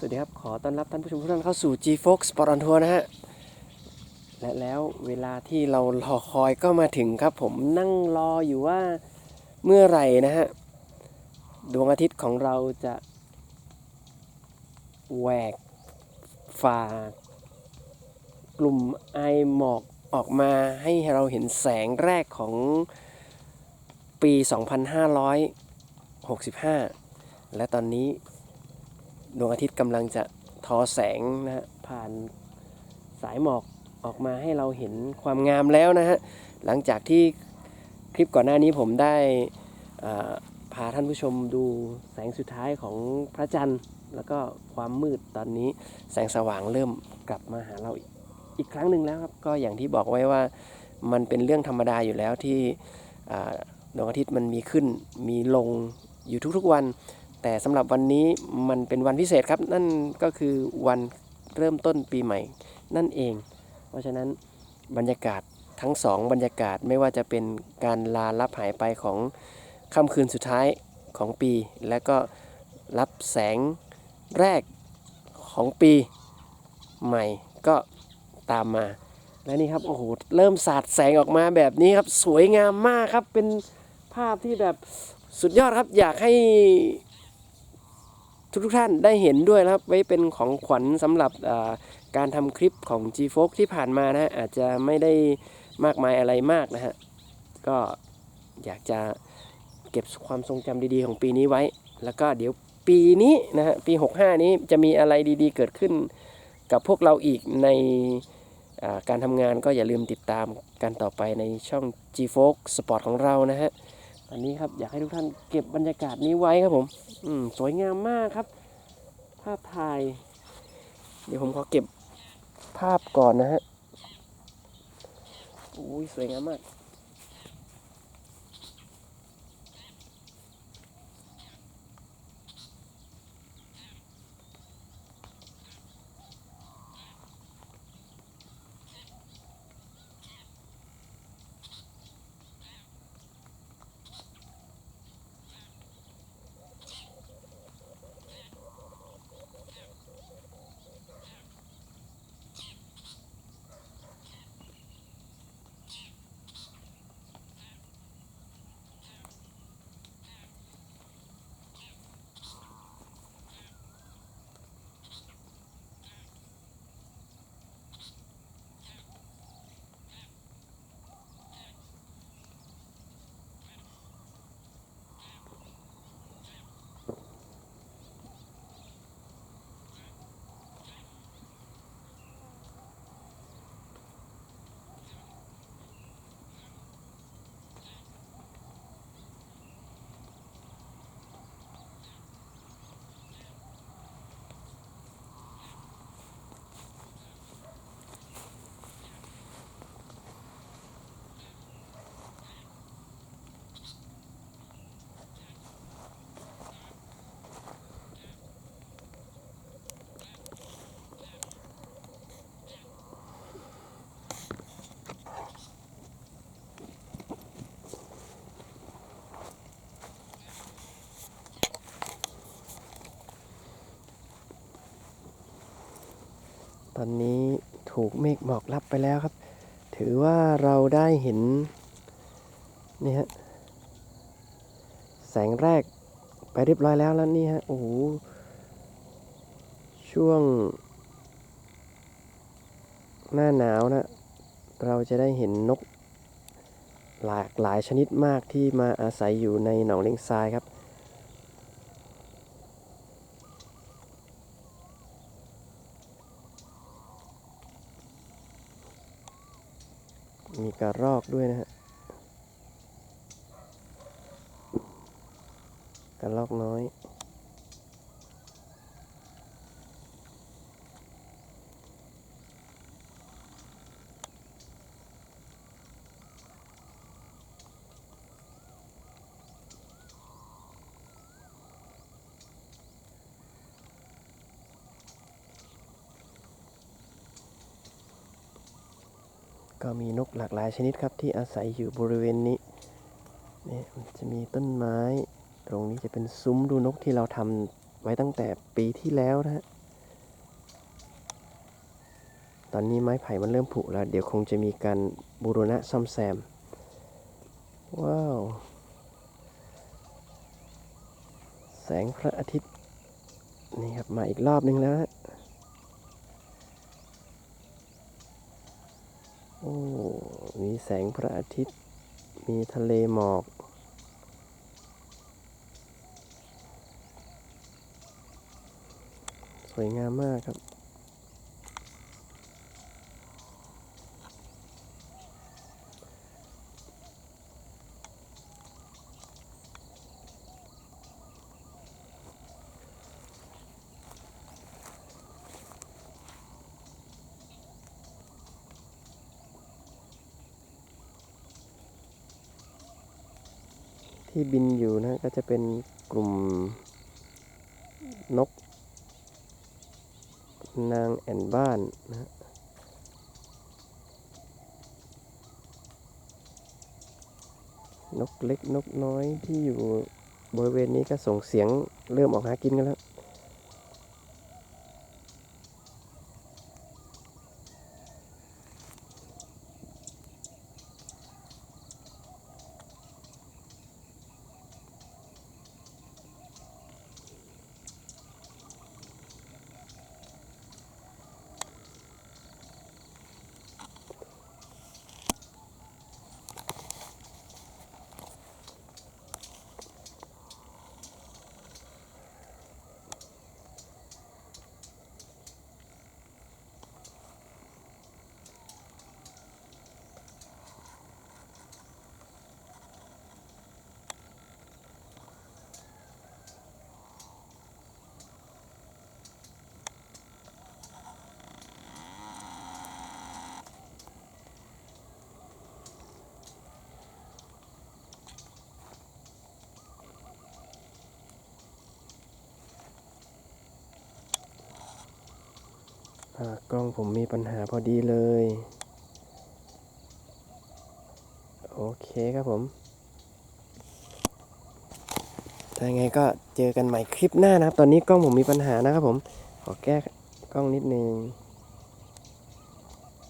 สวัสดีครับ ขอต้อนรับท่านผู้ชมทุกท่านเข้าสู่ G-Fox Sport on Tour นะฮะ และแล้วเวลาที่เรารอคอยก็มาถึงครับ ผมนั่งรออยู่ว่าเมื่อไหร่นะฮะ ดวงอาทิตย์ของเราจะแหวกฝ่ากลุ่มไอหมอกออกมาให้เราเห็นแสงแรกของปี 2565 และตอนนี้ ดวงอาทิตย์กำลังจะทอแสงนะฮะผ่านสายหมอกออกมาให้เราเห็นความงามแล้วนะฮะหลังจากที่คลิปก่อนหน้านี้ผมได้พาท่านผู้ชมดูแสงสุดท้ายของพระจันทร์ แล้วก็ความมืดตอนนี้แสงสว่างเริ่มกลับมาหาเราอีกอีกครั้งหนึ่งแล้วครับก็อย่างที่บอกไว้ว่ามันเป็นเรื่องธรรมดาอยู่แล้วที่ดวงอาทิตย์มันมีขึ้นมีลงอยู่ทุกๆวัน แต่สำหรับวันนี้มันเป็นวันพิเศษครับ นั่นก็คือวันเริ่มต้นปีใหม่นั่นเอง เพราะฉะนั้นบรรยากาศทั้งสองบรรยากาศไม่ว่าจะเป็นการลารับหายไปของค่ำคืนสุดท้ายของปี และก็รับแสงแรกของปีใหม่ก็ตามมา และนี่ครับโอ้โหเริ่มสาดแสงออกมาแบบนี้ครับ สวยงามมากครับเป็นภาพที่แบบสุดยอดครับอยากให้ ทุกทท่านได้เห็นด้วยนะครับ ไว้เป็นของขวัญสำหรับการทำคลิปของ g f o x ที่ผ่านมานะฮะอาจจะไม่ได้มากมายอะไรมากนะฮะก็อยากจะเก็บความทรงจำดีๆของปีนี้ไว้ แล้วก็เดี๋ยวปีนี้นะฮะปี 65 นี้จะมีอะไรดีๆเกิดขึ้นกับพวกเราอีกในการทำงานก็อย่าลืมติดตามกันต่อไปในช่อง g f o x Sport ของเรานะฮะ อันนี้ครับอยากให้ทุกท่านเก็บบรรยากาศนี้ไว้ครับผม อืมสวยงามมากครับ ภาพถ่าย เดี๋ยวผมขอเก็บภาพก่อนนะฮะอุ้ยสวยงามมาก ตอนนี้ถูกเมฆหมอกรับไปแล้วครับ ถือว่าเราได้เห็นนี่ฮะแสงแรกไปเรียบร้อยแล้วแล้วนี่ฮะโอ้โหช่วง หน้าหนาวนะ เราจะได้เห็นนก หลากหลายชนิดมากที่มาอาศัยอยู่ในหนองเลงทรายครับ มีกระรอกด้วยนะฮะกระรอกน้อย ก็มีนกหลากหลายชนิดครับที่อาศัยอยู่บริเวณนี้นี่จะมีต้นไม้ ตรงนี้จะเป็นซุ้มดูนกที่เราทำไว้ตั้งแต่ปีที่แล้วนะฮะตอนนี้ไม้ไผ่มันเริ่มผุแล้ว เดี๋ยวคงจะมีการบูรณะซ่อมแซม ว้าว แสงพระอาทิตย์ นี่ครับ มาอีกรอบนึงแล้วฮะ มีแสงพระอาทิตย์ มีทะเลหมอก สวยงามมากครับ ที่บินอยู่นะก็จะเป็นกลุ่มนก นางแอ่นบ้านนะฮะนกเล็กนกน้อยที่อยู่บริเวณนี้ก็ส่งเสียงเริ่มออกหากินกันแล้ว กล้องผมมีปัญหาพอดีเลย โอเคครับผม ถ้ายังไงก็เจอกันใหม่คลิปหน้านะครับ ตอนนี้กล้องผมมีปัญหานะครับผม ขอแก้กล้องนิดนึง